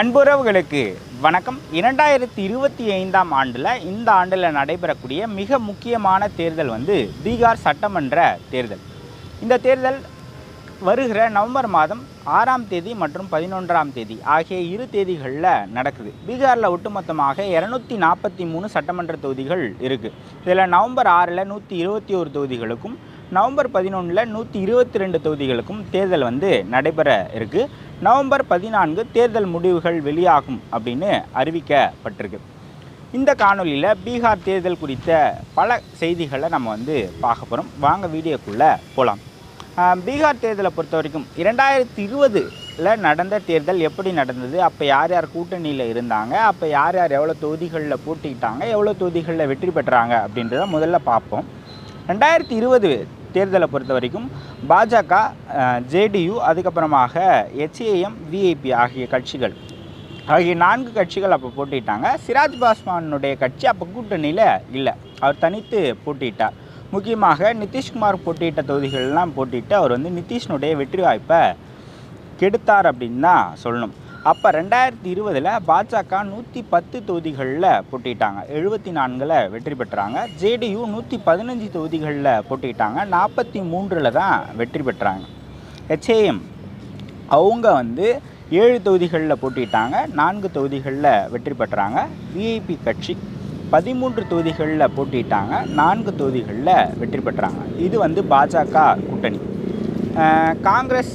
அன்புறவுகளுக்கு வணக்கம். இரண்டாயிரத்தி இருபத்தி ஐந்தாம் ஆண்டில் இந்த ஆண்டில் நடைபெறக்கூடிய மிக முக்கியமான தேர்தல் வந்து பீகார் சட்டமன்ற தேர்தல். இந்த தேர்தல் வருகிற நவம்பர் மாதம் ஆறாம் தேதி மற்றும் பதினொன்றாம் தேதி ஆகிய இரு தேதிகளில் நடக்குது. பீகாரில் ஒட்டுமொத்தமாக இரநூத்தி நாற்பத்தி மூணு சட்டமன்ற தொகுதிகள் இருக்குது இதில் நவம்பர் ஆறில் நூற்றி இருபத்தி ஒரு தொகுதிகளுக்கும் நவம்பர் பதினொன்றில் நூற்றி இருபத்தி ரெண்டு தொகுதிகளுக்கும் தேர்தல் வந்து நடைபெற இருக்குது நவம்பர் பதினான்கு தேர்தல் முடிவுகள் வெளியாகும் அப்படின்னு அறிவிக்கப்பட்டிருக்கு. இந்த காணொலியில் பீகார் தேர்தல் குறித்த பல செய்திகளை நம்ம வந்து பார்க்க போகிறோம் வாங்க வீடியோக்குள்ளே போகலாம் பீகார் தேர்தலை பொறுத்த வரைக்கும் இரண்டாயிரத்தி இருபதில் நடந்த தேர்தல் எப்படி நடந்தது? அப்போ யார் யார் கூட்டணியில் இருந்தாங்க? அப்போ யார் யார் எவ்வளோ தொகுதிகளில் போட்டிக்கிட்டாங்க எவ்வளோ தொகுதிகளில் வெற்றி பெற்றாங்க அப்படின்றத முதல்ல பார்ப்போம். ரெண்டாயிரத்தி இருபது தேர்தலை பொறுத்த வரைக்கும் பாஜக ஜேடியு அதுக்கப்புறமாக ஹெச்ஏஎம் விஐபி ஆகிய கட்சிகள். ஆகிய நான்கு கட்சிகள் அப்போ போட்டிட்டாங்க. சிராஜ் பாஸ்வானுடைய கட்சி அப்போ கூட்டணியில் இல்லை. அவர் தனித்து போட்டியிட்டார் முக்கியமாக நிதிஷ்குமார் போட்டியிட்ட தொகுதிகள்லாம் போட்டிட்டு அவர் வந்து நிதிஷ்னுடைய வெற்றி வாய்ப்பை கெடுத்தார் அப்படின்னு தான் சொல்லணும். அப்போ ரெண்டாயிரத்தி இருபதில் பாஜக நூற்றி பத்து தொகுதிகளில் போட்டிட்டாங்க. எழுபத்தி நான்கில் வெற்றி பெற்றாங்க. ஜேடியு நூற்றி பதினஞ்சு தொகுதிகளில் போட்டிட்டாங்க. நாற்பத்தி மூன்றில் தான் வெற்றி பெற்றாங்க. ஹெச்ஏஎம் அவங்க வந்து ஏழு தொகுதிகளில் போட்டிட்டாங்க. நான்கு தொகுதிகளில் வெற்றி பெற்றாங்க. விஐபி கட்சி பதிமூன்று தொகுதிகளில் போட்டிட்டாங்க. நான்கு தொகுதிகளில் வெற்றி பெற்றாங்க. இது வந்து பாஜக கூட்டணி. காங்கிரஸ்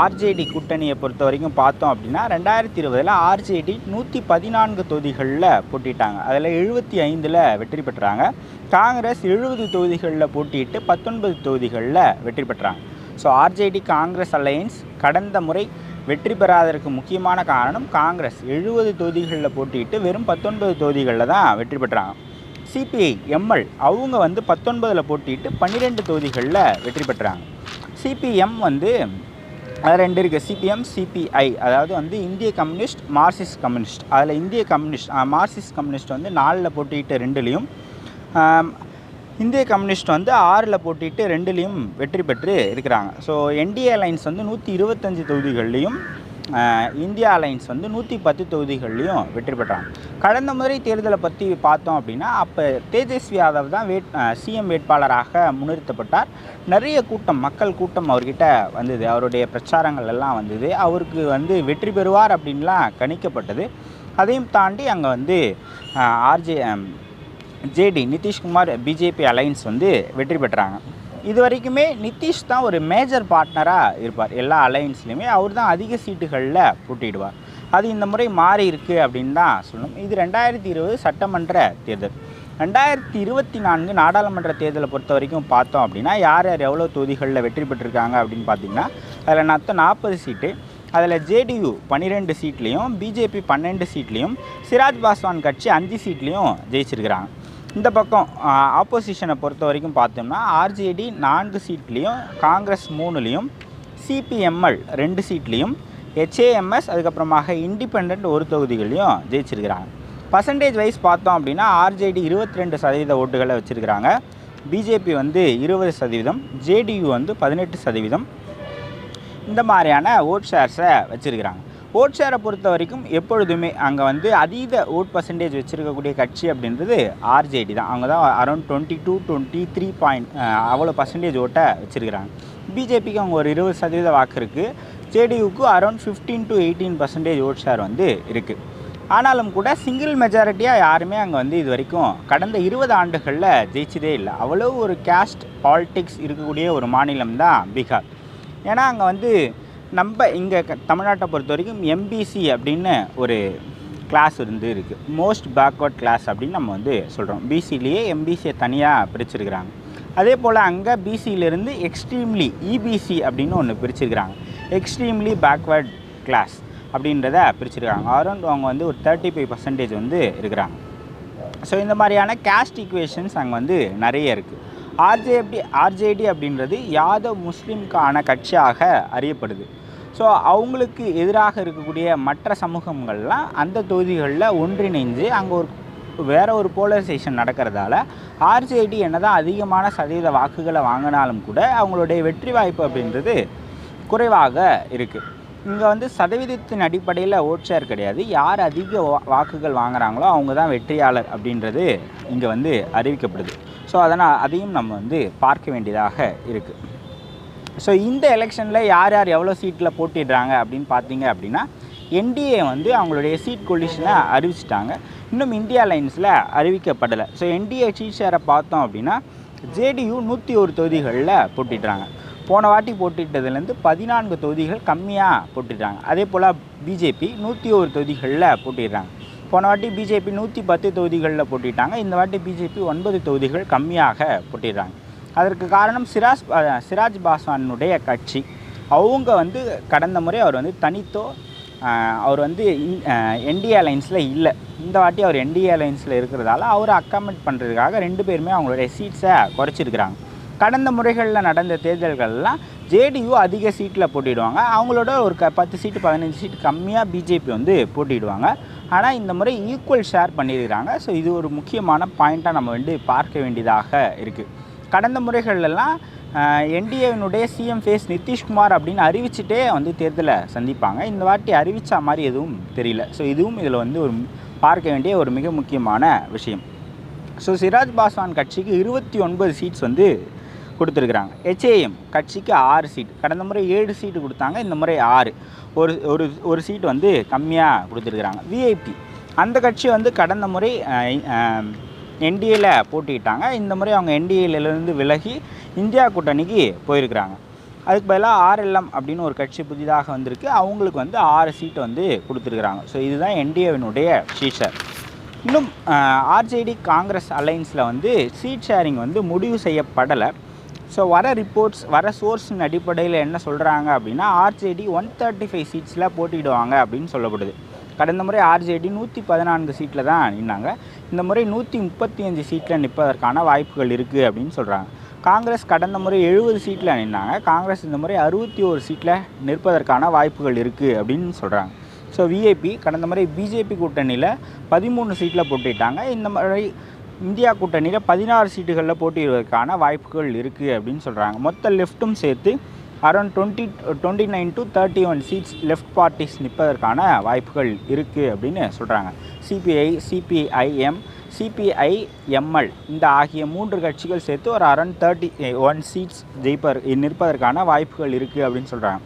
ஆர்ஜேடி கூட்டணியை பொறுத்த வரைக்கும் பார்த்தோம் அப்படின்னா ரெண்டாயிரத்தி இருபதில் ஆர்ஜேடி நூற்றி பதினான்கு தொகுதிகளில் போட்டிட்டாங்க. அதில் எழுபத்தி ஐந்தில் வெற்றி பெற்றாங்க. காங்கிரஸ் எழுபது தொகுதிகளில் போட்டியிட்டு பத்தொன்பது தொகுதிகளில் வெற்றி பெற்றாங்க. ஸோ ஆர்ஜேடி காங்கிரஸ் அலையன்ஸ் கடந்த முறை வெற்றி பெறாததற்கு முக்கியமான காரணம் காங்கிரஸ் எழுபது தொகுதிகளில் போட்டியிட்டு வெறும் பத்தொன்பது தொகுதிகளில் தான் வெற்றி பெற்றாங்க. சிபிஐ எம்எல் அவங்க வந்து பத்தொன்பதில் போட்டியிட்டு பன்னிரெண்டு தொகுதிகளில் வெற்றி பெற்றாங்க. சிபிஎம் வந்து அதில் ரெண்டு இருக்குது சிபிஎம் சிபிஐ அதாவது வந்து இந்திய கம்யூனிஸ்ட் மார்க்சிஸ்ட் கம்யூனிஸ்ட். அதில் இந்திய கம்யூனிஸ்ட் மார்க்சிஸ்ட் கம்யூனிஸ்ட் வந்து நாலில் போட்டிக்கிட்டு ரெண்டுலேயும் இந்திய கம்யூனிஸ்ட் வந்து ஆறில் போட்டிட்டு ரெண்டுலேயும் வெற்றி பெற்று இருக்கிறாங்க. ஸோ என்டிஏ லைன்ஸ் வந்து நூற்றி இருபத்தஞ்சி தொகுதிகள்லையும் இந்தியா அலைன்ஸ் வந்து நூற்றி பத்து தொகுதிகள்லையும் வெற்றி பெற்றாங்க. கடந்த முறை தேர்தலை பற்றி பார்த்தோம் அப்படின்னா அப்போ தேஜஸ்வி யாதவ் தான் வேட் சிஎம் வேட்பாளராக முன்னிறுத்தப்பட்டார். நிறைய கூட்டம் மக்கள் கூட்டம் அவர்கிட்ட வந்தது. அவருடைய பிரச்சாரங்கள் எல்லாம் வந்தது. அவருக்கு வந்து வெற்றி பெறுவார் அப்படின்லாம் கணிக்கப்பட்டது. அதையும் தாண்டி அங்கே வந்து RJD Nitish Kumar BJP alliance வந்து வெற்றி பெற்றாங்க. இது வரைக்குமே நிதிஷ் தான் ஒரு மேஜர் பார்ட்னராக இருப்பார். எல்லா அலையன்ஸ்லையுமே அவர் தான் அதிக சீட்டுகளில் போட்டியிடுவார். அது இந்த முறை மாறி இருக்குது அப்படின்னு தான் சொல்லணும். இது ரெண்டாயிரத்தி இருபது சட்டமன்ற தேர்தல். ரெண்டாயிரத்தி இருபத்தி நான்கு நாடாளுமன்ற தேர்தலை பொறுத்த வரைக்கும் பார்த்தோம் அப்படின்னா யார் யார் எவ்வளோ தொகுதிகளில் வெற்றி பெற்றிருக்காங்க அப்படின்னு பார்த்தீங்கன்னா அதில் மொத்தம் நாற்பது சீட்டு அதில் ஜேடியு பன்னிரெண்டு சீட்லேயும் பிஜேபி பன்னெண்டு சீட்லேயும் சிராஜ் பாஸ்வான் கட்சி அஞ்சு சீட்லேயும் ஜெயிச்சிருக்கிறாங்க. இந்த பக்கம் ஆப்போசிஷனை பொறுத்த வரைக்கும் பார்த்தோம்னா ஆர்ஜேடி நான்கு சீட்லேயும் காங்கிரஸ் மூணுலேயும் சிபிஎம்எல் ரெண்டு சீட்லேயும் ஹெச்ஏஎம்எஸ் அதுக்கப்புறமாக இண்டிபெண்ட் ஒரு தொகுதிகளையும் ஜெயிச்சிருக்கிறாங்க. பர்சன்டேஜ் வைஸ் பார்த்தோம் அப்படின்னா ஆர்ஜேடி இருபத்தி ரெண்டு சதவீத ஓட்டுகளை வச்சுருக்கிறாங்க. பிஜேபி வந்து இருபது சதவீதம் ஜேடியு வந்து பதினெட்டு சதவீதம். இந்த மாதிரியான ஓட் ஷேர்ஸை வச்சுருக்கிறாங்க. ஓட் ஷேரை பொறுத்த வரைக்கும் எப்பொழுதுமே அங்கே வந்து அதீத ஓட் பர்சன்டேஜ் வச்சுருக்கக்கூடிய கட்சி அப்படின்றது ஆர்ஜேடி தான். அவங்க தான் around twenty two twenty three point அவ்வளோ பர்சன்டேஜ் ஓட்டை வச்சுருக்கிறாங்க. பிஜேபிக்கு அவங்க ஒரு இருபது சதவீத வாக்கு இருக்குது ஜேடியுக்கு around fifteen to eighteen percentage vote share வந்து இருக்குது ஆனாலும் கூட சிங்கிள் மெஜாரிட்டியாக யாருமே அங்கே வந்து இது வரைக்கும் கடந்த இருபது ஆண்டுகளில் ஜெயிச்சதே இல்லை. அவ்வளோ ஒரு கேஸ்ட் பாலிட்டிக்ஸ் இருக்கக்கூடிய ஒரு மாநிலம் தான் பீகார். ஏன்னா அங்கே வந்து நம்ம இங்கே தமிழ்நாட்டை பொறுத்த வரைக்கும் எம்பிசி அப்படின்னு ஒரு கிளாஸ் இருந்து இருக்குது மோஸ்ட் பேக்வர்ட் கிளாஸ் அப்படின்னு நம்ம வந்து சொல்கிறோம் பிசிலேயே எம்பிசியை தனியாக பிரிச்சிருக்கிறாங்க. அதே போல் அங்கே பிசியிலேருந்து எக்ஸ்ட்ரீம்லி இபிசி அப்படின்னு ஒன்று பிரிச்சிருக்கிறாங்க. எக்ஸ்ட்ரீம்லி பேக்வர்ட் கிளாஸ் அப்படின்றத பிரிச்சிருக்காங்க. அரௌண்ட் அவங்க வந்து ஒரு தேர்ட்டி ஃபைவ் பர்சன்டேஜ் வந்து இருக்கிறாங்க. ஸோ இந்த மாதிரியான கேஸ்ட் ஈக்குவேஷன்ஸ் அங்கே வந்து நிறைய இருக்குது ஆர்ஜேபி ஆர்ஜேடி அப்படின்றது யாதவ் முஸ்லீம்கான கட்சியாக அறியப்படுது. ஸோ அவங்களுக்கு எதிராக இருக்கக்கூடிய மற்ற சமூகங்கள்லாம் அந்த தொகுதிகளில் ஒன்றிணைஞ்சு அங்கே ஒரு வேற ஒரு போலரைசேஷன் நடக்கிறதால ஆர்ஜேடி என்னதான் அதிகமான சதவீத வாக்குகளை வாங்கினாலும் கூட அவங்களுடைய வெற்றி வாய்ப்பு அப்படின்றது குறைவாக இருக்குது இங்கே வந்து சதவீதத்தின் அடிப்படையில் ஓட் ஷேர் கிடையாது. யார் அதிக வா- வாக்குகள் வாங்குகிறாங்களோ அவங்க தான் வெற்றியாளர் அப்படின்றது இங்கே வந்து அறிவிக்கப்படுது. ஸோ அதனால் அதையும் நம்ம வந்து பார்க்க வேண்டியதாக இருக்குது ஸோ இந்த எலெக்ஷனில் யார் யார் எவ்வளோ சீட்டில் போட்டிடுறாங்க அப்படின்னு பார்த்தீங்க அப்படின்னா என்டிஏ வந்து அவங்களுடைய சீட் கொலிஷனை அறிவிச்சிட்டாங்க. இன்னும் இந்தியா லைன்ஸில் அறிவிக்கப்படலை. ஸோ என்டிஏ சீட் ஷேரை பார்த்தோம் அப்படின்னா ஜேடியு நூற்றி ஒரு தொகுதிகளில் போட்டிடுறாங்க. போன வாட்டி போட்டிட்டதுலேருந்து பதினான்கு தொகுதிகள் கம்மியாக போட்டிடுறாங்க. அதே போல் பிஜேபி நூற்றி ஒரு தொகுதிகளில் போட்டிடுறாங்க. போன வாட்டி பிஜேபி நூற்றி பத்து தொகுதிகளில் போட்டிட்டாங்க. இந்த வாட்டி பிஜேபி ஒன்பது தொகுதிகள் கம்மியாக போட்டிடுறாங்க. அதற்கு காரணம் சிராஜ் சிராஜ் பாஸ்வானுடைய கட்சி. அவங்க வந்து கடந்த முறை அவர் வந்து தனித்தோ அவர் வந்து என்டிஏ அலைன்ஸில் இல்லை. இந்த வாட்டி அவர் என்டிஏ அலைன்ஸில் இருக்கிறதால அவரை அக்காமட் பண்ணுறதுக்காக ரெண்டு பேருமே அவங்களுடைய சீட்ஸை குறைச்சிருக்கிறாங்க. கடந்த முறைகளில் நடந்த தேர்தல்கள்லாம் ஜேடியு அதிக சீட்டில் போட்டிடுவாங்க. அவங்களோட ஒரு க பத்து சீட்டு பதினஞ்சு சீட்டு கம்மியாக பிஜேபி வந்து போட்டிடுவாங்க. ஆனால் இந்த முறை ஈக்குவல் ஷேர் பண்ணியிருக்கிறாங்க. ஸோ இது ஒரு முக்கியமான பாயிண்ட்டாக நம்ம வந்து பார்க்க வேண்டியதாக இருக்குது கடந்த முறைகள்லாம் என்டிஏவினுடைய சிஎம் ஃபேஸ் நிதிஷ்குமார் அப்படின்னு அறிவிச்சிட்டே வந்து தேர்தலை சந்திப்பாங்க. இந்த வாட்டி அறிவித்த மாதிரி எதுவும் தெரியல. ஸோ இதுவும் இதில் வந்து ஒரு பார்க்க வேண்டிய ஒரு மிக முக்கியமான விஷயம். ஸோ சிராஜ் பாஸ்வான் கட்சிக்கு இருபத்தி ஒன்பது சீட்ஸ் வந்து கொடுத்துருக்குறாங்க. ஹெச்ஏஎம் கட்சிக்கு ஆறு சீட் கடந்த முறை ஏழு சீட்டு கொடுத்தாங்க இந்த முறை ஆறு. ஒரு ஒரு ஒரு சீட் வந்து கம்மியாக கொடுத்துருக்குறாங்க. விஐபி அந்த கட்சி வந்து கடந்த முறை என்டிஏல போட்டிக்கிட்டாங்க இந்த முறை அவங்க என்டிஏலேருந்து விலகி இந்தியா கூட்டணிக்கு போயிருக்கிறாங்க. அதுக்கு பதிலாக ஆர்எல்எம் அப்படின்னு ஒரு கட்சி புதிதாக வந்திருக்கு. அவங்களுக்கு வந்து ஆறு சீட்டு வந்து கொடுத்துருக்குறாங்க. ஸோ இதுதான் என்டிஏவினுடைய ஷீஷர் இன்னும் ஆர்ஜேடி காங்கிரஸ் அலைன்ஸில் வந்து சீட் ஷேரிங் வந்து முடிவு செய்யப்படலை. ஸோ வர ரிப்போர்ட்ஸ் வர சோர்ஸின் அடிப்படையில் என்ன சொல்கிறாங்க அப்படின்னா ஆர்ஜேடி ஒன் தேர்ட்டி ஃபைவ் சீட்ஸில் போட்டிடுவாங்க அப்படின்னு சொல்லப்படுது. கடந்த முறை ஆர்ஜேடி நூற்றி பதினான்கு சீட்டில் தான் நின்னாங்க. இந்த முறை நூற்றி முப்பத்தி அஞ்சு சீட்டில் நிற்பதற்கான வாய்ப்புகள் இருக்குது அப்படின்னு சொல்கிறாங்க காங்கிரஸ் கடந்த முறை எழுபது சீட்டில் நின்னாங்க. காங்கிரஸ் இந்த முறை அறுபத்தி ஒரு சீட்டில் நிற்பதற்கான வாய்ப்புகள் இருக்குது அப்படின்னு சொல்கிறாங்க ஸோ விஐபி கடந்த முறை பிஜேபி கூட்டணியில் பதிமூணு சீட்டில் போட்டிட்டாங்க இந்த முறை இந்தியா கூட்டணியில் பதினாறு சீட்டுகளில் போட்டியிடுவதற்கான வாய்ப்புகள் இருக்குது அப்படின்னு சொல்கிறாங்க மொத்த லெஃப்ட்டும் சேர்த்து around twenty twenty nine to thirty one seats left parties நிற்பதற்கான வாய்ப்புகள் இருக்குது அப்படின்னு சொல்கிறாங்க சிபிஐ சிபிஐஎம் சிபிஐ எம்எல் இந்த ஆகிய மூன்று கட்சிகள் சேர்த்து ஒரு அரௌண்ட் தேர்ட்டி ஒன் சீட்ஸ் ஜெயிப்பர் நிற்பதற்கான வாய்ப்புகள் இருக்குது அப்படின்னு சொல்கிறாங்க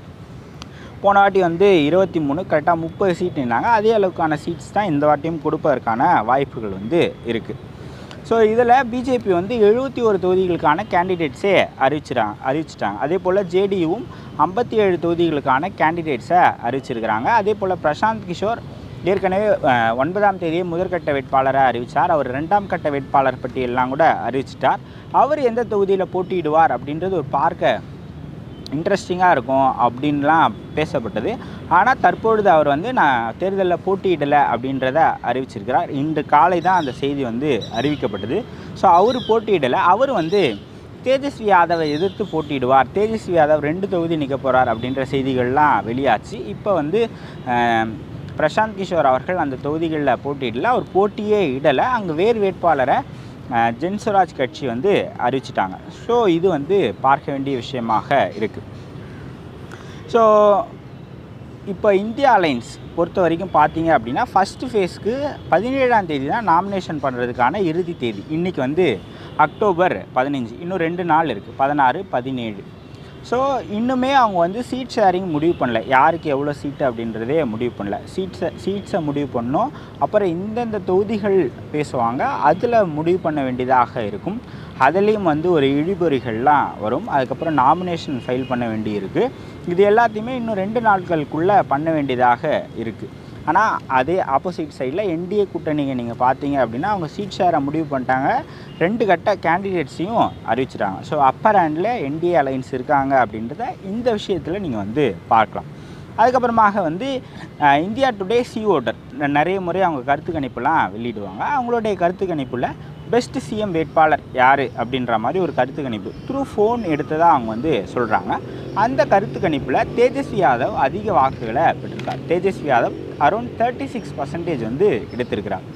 போன வாட்டி வந்து இருபத்தி மூணு கரெக்டாக முப்பது சீட் நின்னாங்க. அதே அளவுக்கான சீட்ஸ் தான் இந்த வாட்டியும் கொடுப்பதற்கான வாய்ப்புகள் வந்து இருக்குது ஸோ இதில் பிஜேபி வந்து எழுபத்தி ஒரு தொகுதிகளுக்கான கேண்டிடேட்ஸே அறிவிச்சிட்டாங்க அறிவிச்சிட்டாங்க. அதே போல் ஜேடியும் ஐம்பத்தி ஏழு தொகுதிகளுக்கான கேண்டிடேட்ஸை அறிவிச்சிருக்கிறாங்க. அதே போல் பிரசாந்த் கிஷோர் ஏற்கனவே ஒன்பதாம் தேதியை முதற்கட்ட வேட்பாளரை அறிவித்தார் அவர் ரெண்டாம் கட்ட வேட்பாளர் பட்டியலாம் கூட அறிவிச்சிட்டார். அவர் எந்த தொகுதியில் போட்டியிடுவார் அப்படின்றது ஒரு பார்க்க இன்ட்ரெஸ்டிங்காக இருக்கும் அப்படின்லாம் பேசப்பட்டது. ஆனால் தற்பொழுது அவர் வந்து நான் தேர்தலில் போட்டியிடலை அப்படின்றத அறிவிச்சிருக்கிறார். இன்று காலை தான் அந்த செய்தி வந்து அறிவிக்கப்பட்டது. ஸோ அவர் போட்டியிடலை. அவர் வந்து தேஜஸ்வி யாதவை எதிர்த்து போட்டியிடுவார். தேஜஸ்வி யாதவ் ரெண்டு தொகுதி நிற்க போகிறார் அப்படின்ற செய்திகள்லாம் வெளியாச்சு. இப்போ வந்து பிரசாந்த் கிஷோர் அவர்கள் அந்த தொகுதிகளில் போட்டியிடல. அவர் போட்டியே இடலை. அங்கே வேறு வேட்பாளரை ஜென்ஸ்வராஜ் கட்சி வந்து அறிவிச்சிட்டாங்க. ஸோ இது வந்து பார்க்க வேண்டிய விஷயமாக இருக்குது ஸோ இப்போ இந்தியா அலைன்ஸ் பொறுத்த வரைக்கும் பார்த்தீங்க அப்படின்னா ஃபஸ்ட்டு ஃபேஸ்க்கு பதினேழாம் தேதி தான் நாமினேஷன் பண்ணுறதுக்கான இறுதி தேதி. இன்றைக்கி வந்து அக்டோபர் பதினஞ்சு. இன்னும் ரெண்டு நாள் இருக்குது பதினாறு பதினேழு. ஸோ இன்னுமே அவங்க வந்து சீட் ஷேரிங் முடிவு பண்ணல. யாருக்கு எவ்வளோ சீட்டு அப்படின்றதே முடிவு பண்ணல. சீட்ஸை சீட்ஸை முடிவு பண்ணோம். அப்புறம் இந்தந்த தொகுதிகள் பேசுவாங்க. அதில் முடிவு பண்ண வேண்டியதாக இருக்கும். அதுலேயும் வந்து ஒரு இழிபறிகள்லாம் வரும். அதுக்கப்புறம் நாமினேஷன் ஃபைல் பண்ண வேண்டியிருக்கு. இது எல்லாத்தையுமே இன்னும் ரெண்டு நாட்களுக்குள்ளே பண்ண வேண்டியதாக இருக்குது ஆனால் அதே ஆப்போசிட் சைடில் என்டிஏ கூட்டணிங்க நீங்கள் பார்த்தீங்க அப்படின்னா அவங்க சீட் ஷேரை முடிவு பண்ணிட்டாங்க. ரெண்டு கட்ட கேண்டிடேட்ஸையும் அறிவிச்சிட்டாங்க. So upper handle NDA alliance இருக்காங்க அப்படின்றத இந்த விஷயத்தில் நீங்கள் வந்து பார்க்கலாம். அதுக்கப்புறமாக வந்து இந்தியா டுடே சி ஓட்டர் நிறைய முறை அவங்க கருத்து கணிப்புலாம் வெளியிடுவாங்க. அவங்களுடைய கருத்து கணிப்பில் பெஸ்ட் சிஎம் வேட்பாளர் யார் அப்படின்ற மாதிரி ஒரு கருத்து கணிப்பு த்ரூ ஃபோன் எடுத்ததாக அவங்க வந்து சொல்கிறாங்க அந்த கருத்து கணிப்பில் தேஜஸ்வி யாதவ் அதிக வாக்குகளை பெற்றிருக்கார். Tejashwi Yadav around thirty six percentage வந்து எடுத்திருக்கிறார்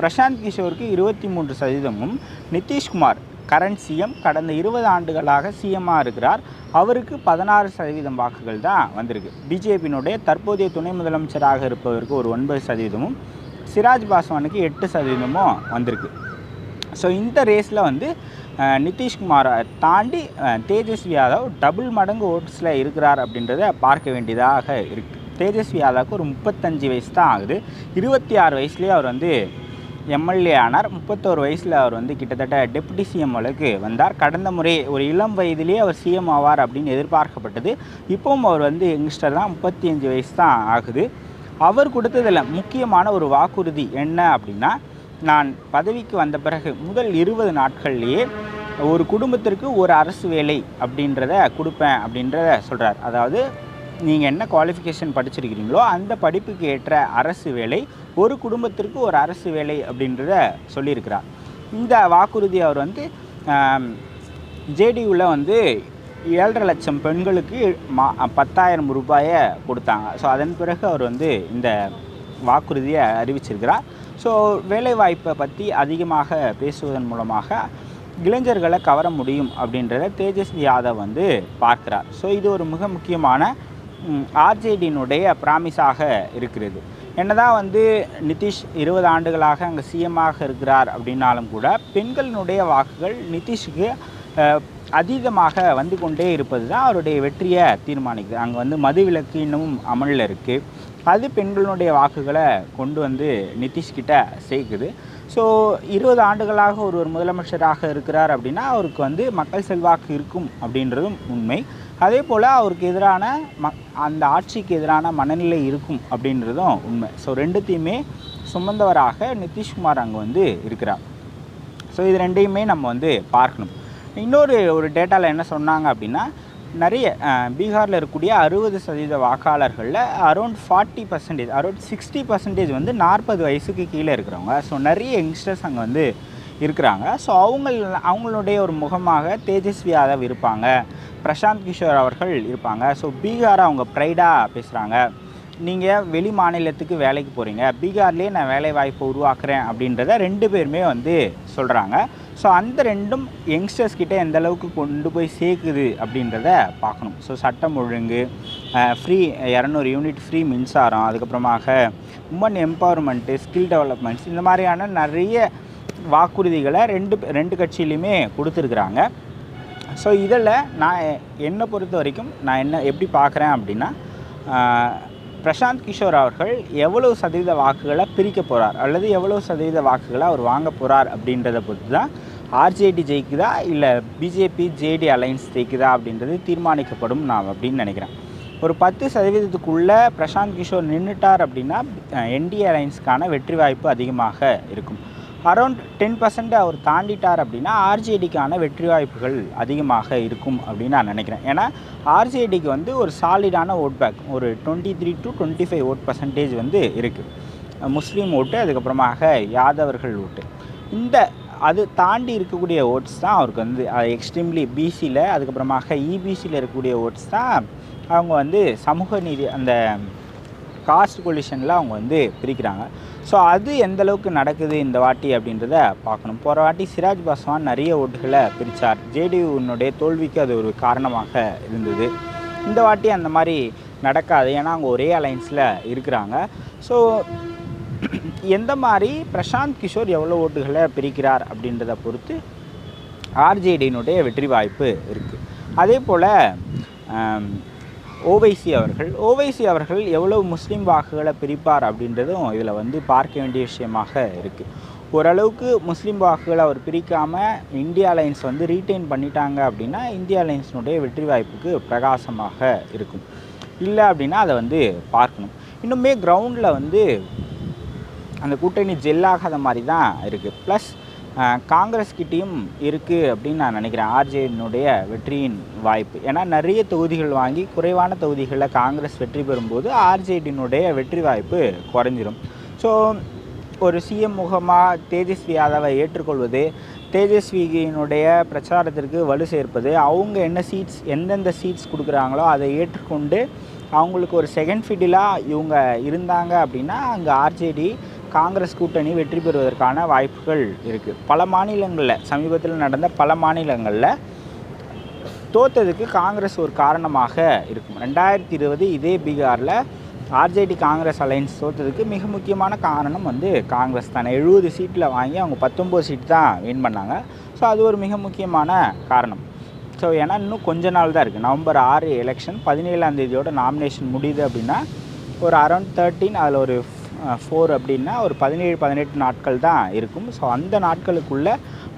பிரசாந்த் கிஷோருக்கு இருபத்தி மூன்று சதவீதமும். நிதிஷ்குமார் கரண்ட் சிஎம் கடந்த இருபது ஆண்டுகளாக சிஎம்மாக இருக்கிறார். அவருக்கு பதினாறு சதவீதம் வாக்குகள் தான் வந்திருக்கு. பிஜேபியினுடைய தற்போதைய துணை முதலமைச்சராக இருப்பவருக்கு ஒரு ஒன்பது சதவீதமும். சிராஜ் பாஸ்வானுக்கு எட்டு சதவீதமும் வந்திருக்கு. ஸோ இந்த ரேஸில் வந்து நிதிஷ்குமாரை தாண்டி தேஜஸ்வி யாதவ் டபுள் மடங்கு ஓட்ஸில் இருக்கிறார் அப்படின்றத பார்க்க வேண்டியதாக இருக்குது தேஜஸ்வி யாதவுக்கு ஒரு முப்பத்தஞ்சு வயசு தான் ஆகுது. இருபத்தி ஆறு வயசுலேயே அவர் வந்து எம்எல்ஏ ஆனார். முப்பத்தோரு வயசில் அவர் வந்து கிட்டத்தட்ட டெப்டி சிஎம் அளவுக்கு வந்தார். கடந்த முறை ஒரு இளம் வயதிலேயே அவர் சிஎம் ஆவார் அப்படின்னு எதிர்பார்க்கப்பட்டது. இப்போவும் அவர் வந்து யங்ஸ்டர் தான். முப்பத்தி அஞ்சு வயசு தான் ஆகுது. அவர் கொடுத்ததில் முக்கியமான ஒரு வாக்குறுதி என்ன அப்படின்னா நான் பதவிக்கு வந்த பிறகு முதல் இருபது நாட்கள்லேயே ஒரு குடும்பத்திற்கு ஒரு அரசு வேலை அப்படின்றத கொடுப்பேன் அப்படின்றத சொல்கிறார் அதாவது நீங்கள் என்ன குவாலிஃபிகேஷன் படிச்சிருக்கிறீங்களோ அந்த படிப்புக்கு ஏற்ற அரசு வேலை ஒரு குடும்பத்திற்கு ஒரு அரசு வேலை அப்படின்றத சொல்லியிருக்கிறார். இந்த வாக்குறுதி அவர் வந்து ஜேடியூவில் வந்து ஏழரை லட்சம் பெண்களுக்கு மா பத்தாயிரம் ரூபாயை கொடுத்தாங்க. ஸோ அதன் பிறகு அவர் வந்து இந்த வாக்குறுதியை அறிவிச்சிருக்கிறார். ஸோ வேலைவாய்ப்பை பற்றி அதிகமாக பேசுவதன் மூலமாக இளைஞர்களை கவர முடியும் அப்படின்றத தேஜஸ்வி யாதவ் வந்து பார்க்கிறார். ஸோ இது ஒரு மிக முக்கியமான ஆர்ஜேடியினுடைய ப்ராமிஸாக இருக்கிறது. என்னதான் வந்து நிதிஷ் இருபது ஆண்டுகளாக அங்கே சிஎம்மாக இருக்கிறார் அப்படின்னாலும் கூட பெண்களினுடைய வாக்குகள் நிதிஷுக்கு அதீதமாக வந்து கொண்டே இருப்பது தான் அவருடைய வெற்றியை தீர்மானிக்குது. அங்கே வந்து மதுவிலக்கு இன்னமும் அமலில் இருக்குது அது பெண்களுடைய வாக்குகளை கொண்டு வந்து நிதிஷ்கிட்ட சேர்க்குது. ஸோ இருபது ஆண்டுகளாக ஒருவர் முதலமைச்சராக இருக்கிறார் அப்படின்னா அவருக்கு வந்து மக்கள் செல்வாக்கு இருக்கும் அப்படின்றதும் உண்மை. அதே போல் அவருக்கு எதிரான ம அந்த ஆட்சிக்கு எதிரான மனநிலை இருக்கும் அப்படின்றதும் உண்மை. ஸோ ரெண்டுத்தையுமே சுமந்தவராக நிதிஷ்குமார் அங்கே வந்து இருக்கிறார். ஸோ இது ரெண்டையுமே நம்ம வந்து பார்க்கணும். இன்னொரு ஒரு டேட்டாவில் என்ன சொன்னாங்க அப்படின்னா நிறைய பீகாரில் இருக்கக்கூடிய அறுபது சதவீத வாக்காளர்களில் around forty percentage around sixty percentage வந்து நாற்பது வயசுக்கு கீழே இருக்கிறவங்க. ஸோ நிறைய யங்ஸ்டர்ஸ் அங்கே வந்து இருக்கிறாங்க. ஸோ அவங்க அவங்களுடைய ஒரு முகமாக தேஜஸ்வி யாதவ் இருப்பாங்க. பிரசாந்த் கிஷோர் அவர்கள் இருப்பாங்க. ஸோ பீகாரை அவங்க ப்ரைடாக பேசுகிறாங்க நீங்கள் வெளி மாநிலத்துக்கு வேலைக்கு போகிறீங்க பீகார்லேயே நான் வேலை வாய்ப்பை உருவாக்குறேன் அப்படின்றத ரெண்டு பேருமே வந்து சொல்கிறாங்க ஸோ அந்த ரெண்டும் யங்ஸ்டர்ஸ் கிட்டே எந்த அளவுக்கு கொண்டு போய் சேர்க்குது அப்படின்றத பார்க்கணும். ஸோ சட்டம் ஒழுங்கு ஃப்ரீ இரநூறு யூனிட் ஃப்ரீ மின்சாரம் அதுக்கப்புறமாக உமன் எம்பவர்மெண்ட்டு ஸ்கில் டெவலப்மெண்ட்ஸ் இந்த மாதிரியான நிறைய வாக்குறுதிகளை ரெண்டு ரெண்டு கட்சியிலையுமே கொடுத்துருக்குறாங்க. ஸோ இதில் நான் என்னை பொறுத்த வரைக்கும் நான் என்ன எப்படி பார்க்குறேன் அப்படின்னா பிரசாந்த் கிஷோர் அவர்கள் எவ்வளவு சதவீத வாக்குகளை பிரிக்க போகிறார் அல்லது எவ்வளவு சதவீத வாக்குகளை அவர் வாங்க போகிறார் அப்படின்றத பொறுத்து தான் ஆர்ஜேடி ஜெயிக்குதா இல்லை பிஜேபி ஜேடி அலைன்ஸ் ஜெயிக்குதா அப்படின்றது தீர்மானிக்கப்படும் நான் அப்படின்னு நினைக்கிறேன். ஒரு பத்து சதவீதத்துக்குள்ளே பிரசாந்த் கிஷோர் நின்றுட்டார் அப்படின்னா என்டிஏ அலைன்ஸ்க்கான வெற்றி வாய்ப்பு அதிகமாக இருக்கும். அரௌண்ட் டென் பர்சன்ட் அவர் தாண்டிட்டார் அப்படின்னா ஆர்ஜேடிக்கான வெற்றி வாய்ப்புகள் அதிகமாக இருக்கும் அப்படின்னு நான் நினைக்கிறேன். ஏன்னா ஆர்ஜேடிக்கு வந்து ஒரு சாலிடான ஓட் பேக் ஒரு twenty three to twenty five vote percentage வந்து இருக்குது முஸ்லீம் ஓட்டு அதுக்கப்புறமாக யாதவர்கள் ஓட்டு. இந்த அது தாண்டி இருக்கக்கூடிய ஓட்ஸ் தான் அவருக்கு வந்து எக்ஸ்ட்ரீம்லி பிசியில் அதுக்கப்புறமாக இபிசியில் இருக்கக்கூடிய ஓட்ஸ் தான் அவங்க வந்து சமூக நீதி அந்த காஸ்ட் கொலிஷனில் அவங்க வந்து பிரிக்கிறாங்க. ஸோ அது எந்த அளவுக்கு நடக்குது இந்த வாட்டி அப்படின்றத பார்க்கணும். போகிற வாட்டி சிராஜ் பாஸ்வான் நிறைய ஓட்டுகளை பிரித்தார் ஜேடியுனுடைய தோல்விக்கு அது ஒரு காரணமாக இருந்தது. இந்த வாட்டி அந்த மாதிரி நடக்காது. ஏன்னா அவங்க ஒரே அலைன்ஸில் இருக்கிறாங்க. ஸோ எந்த மாதிரி பிரசாந்த் கிஷோர் எவ்வளோ ஓட்டுகளை பிரிக்கிறார் அப்படின்றத பொறுத்து ஆர்ஜேடியினுடைய வெற்றி வாய்ப்பு இருக்குது அதே போல் ஓவைசி அவர்கள் ஓவைசி அவர்கள் எவ்வளவு முஸ்லீம் வாக்குகளை பிரிப்பார் அப்படின்றதும் இதில் வந்து பார்க்க வேண்டிய விஷயமாக இருக்குது ஓரளவுக்கு முஸ்லீம் வாக்குகளை அவர் பிரிக்காமல் இந்தியா அலைன்ஸ் வந்து ரீட்டைன் பண்ணிட்டாங்க அப்படின்னா இந்தியா அலைன்ஸினுடைய வெற்றி வாய்ப்புக்கு பிரகாசமாக இருக்கும். இல்லை அப்படின்னா அதை வந்து பார்க்கணும். இன்னுமே கிரவுண்டில் வந்து அந்த கூட்டணி ஜெல்லாகாத மாதிரி தான் இருக்குது ப்ளஸ் காங்கிரஸ் கிட்டேயும் இருக்குது அப்படின்னு நான் நினைக்கிறேன். ஆர்ஜேனுடைய வெற்றியின் வாய்ப்பு. ஏன்னா நிறைய தொகுதிகள் வாங்கி குறைவான தொகுதிகளில் காங்கிரஸ் வெற்றி பெறும்போது ஆர்ஜேடியினுடைய வெற்றி வாய்ப்பு குறைஞ்சிரும். ஸோ ஒரு சிஎம் முகமாக தேஜஸ்வி யாதவை ஏற்றுக்கொள்வது தேஜஸ்வியினுடைய பிரச்சாரத்திற்கு வலு சேர்ப்பது அவங்க என்ன சீட்ஸ் எந்தெந்த சீட்ஸ் கொடுக்குறாங்களோ அதை ஏற்றுக்கொண்டு அவங்களுக்கு ஒரு செகண்ட் ஃபிடிலாக இவங்க இருந்தாங்க அப்படின்னா அங்கே ஆர்ஜேடி காங்கிரஸ் கூட்டணி வெற்றி பெறுவதற்கான வாய்ப்புகள் இருக்குது பல மாநிலங்களில் சமீபத்தில் நடந்த பல மாநிலங்களில் தோத்ததுக்கு காங்கிரஸ் ஒரு காரணமாக இருக்கும். ரெண்டாயிரத்தி இருபது இதே பீகாரில் ஆர்ஜேடி காங்கிரஸ் அலைன்ஸ் தோத்ததுக்கு மிக முக்கியமான காரணம் வந்து காங்கிரஸ் தானே. எழுபது சீட்டில் வாங்கி அவங்க பத்தொம்போது சீட் தான் வின் பண்ணாங்க. ஸோ அது ஒரு மிக முக்கியமான காரணம். ஸோ ஏன்னா இன்னும் கொஞ்ச நாள் தான் இருக்குது நவம்பர் ஆறு எலெக்ஷன் பதினேழாம் தேதியோட நாமினேஷன் முடியுது அப்படின்னா ஒரு அரௌண்ட் தேர்ட்டின் அதில் ஒரு ஃபோர் அப்படின்னா ஒரு பதினேழு பதினெட்டு நாட்கள் தான் இருக்கும். ஸோ அந்த நாட்களுக்குள்ளே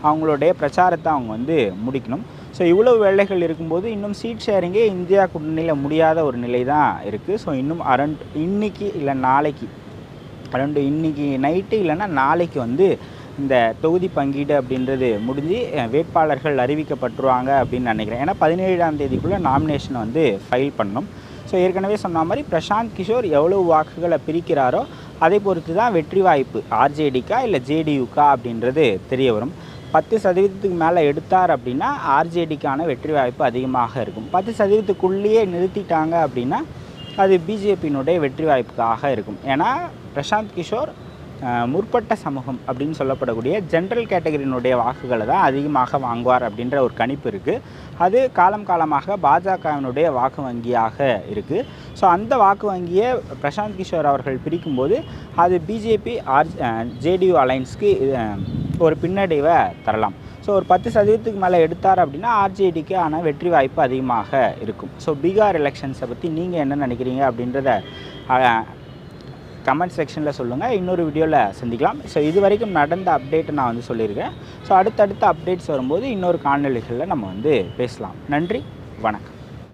அவங்களுடைய பிரச்சாரத்தை அவங்க வந்து முடிக்கணும். ஸோ இவ்வளவு வேலைகள் இருக்கும்போது இன்னும் சீட் ஷேரிங்கே இந்தியா கூட்டணியில் முடியாத ஒரு நிலை தான் இருக்குது ஸோ இன்னும் அரண்ட் இன்னைக்கு இல்லை நாளைக்கு அரண்டு இன்றைக்கி நைட்டு இல்லைன்னா நாளைக்கு வந்து இந்த தொகுதி பங்கீடு அப்படின்றது முடிஞ்சு வேட்பாளர்கள் அறிவிக்கப்பட்டுருவாங்க அப்படின்னு நினைக்கிறேன். ஏன்னா பதினேழாம் தேதிக்குள்ளே நாமினேஷனை வந்து ஃபைல் பண்ணணும். ஸோ ஏற்கனவே சொன்ன மாதிரி பிரசாந்த் கிஷோர் எவ்வளவு வாக்குகளை பிரிக்கிறாரோ அதை பொறுத்து தான் வெற்றி வாய்ப்பு. ஆர்ஜேடிக்கா இல்லை ஜேடியுக்கா அப்படின்றது தெரிய வரும். பத்து சதவீதத்துக்கு மேலே எடுத்தார் அப்படின்னா ஆர்ஜேடிக்கான வெற்றி வாய்ப்பு அதிகமாக இருக்கும். பத்து சதவீதத்துக்குள்ளேயே நிறுத்திட்டாங்க அப்படின்னா அது பிஜேபியினுடைய வெற்றி வாய்ப்புக்காக இருக்கும். ஏன்னா பிரசாந்த் கிஷோர் முற்பட்ட சமூகம் அப்படின்னு சொல்லப்படக்கூடிய ஜென்ரல் கேட்டகரியினுடைய வாக்குகளை தான் அதிகமாக வாங்குவார் அப்படின்ற ஒரு கணிப்பு இருக்குது அது காலம் காலமாக பாஜகவினுடைய வாக்கு வங்கியாக இருக்குது ஸோ அந்த வாக்கு வங்கியை பிரசாந்த் கிஷோர் அவர்கள் பிரிக்கும்போது அது பிஜேபி ஆர் ஜேடியு அலைன்ஸ்க்கு ஒரு பின்னடைவை தரலாம். ஸோ ஒரு பத்து சதவீதத்துக்கு மேலே எடுத்தார் அப்படின்னா ஆர்ஜேடிக்கு ஆனால் வெற்றி வாய்ப்பு அதிகமாக இருக்கும். ஸோ பீகார் எலெக்ஷன்ஸை பற்றி நீங்கள் என்ன நினைக்கிறீங்க அப்படின்றத கமெண்ட் செக்ஷனில் சொல்லுங்கள் இன்னொரு வீடியோவில் சந்திக்கலாம். ஸோ இது வரைக்கும் நடந்த அப்டேட்டை நான் வந்து சொல்லியிருக்கேன். ஸோ அடுத்தடுத்த அப்டேட்ஸ் வரும்போது இன்னொரு காணொளிகளில் நம்ம வந்து பேசலாம். நன்றி. வணக்கம்.